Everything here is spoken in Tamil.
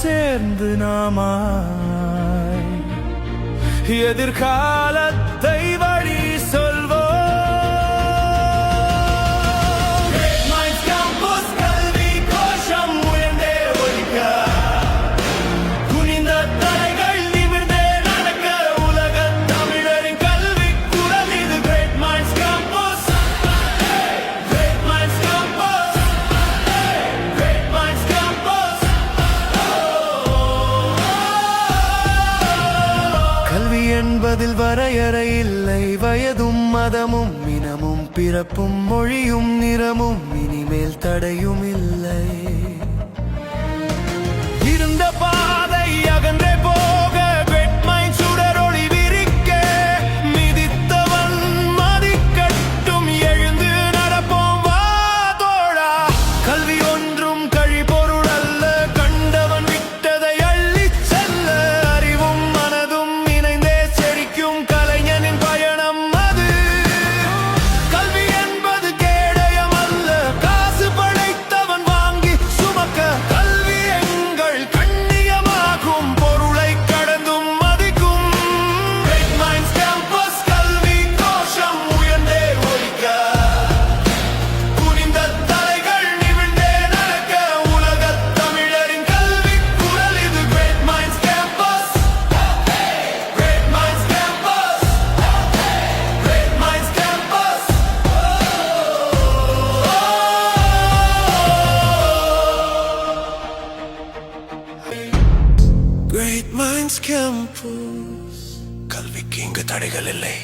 சேர்ந்து நாமாய். எதிர்காலத்தில் என்பதில் வரையறை இல்லை. வயதும் மதமும் இனமும் பிறப்பும் மொழியும் நிறமும் இனிமேல் தடையும் இல்லை. கல்விக்கு இங்கு தடைகள் இல்லை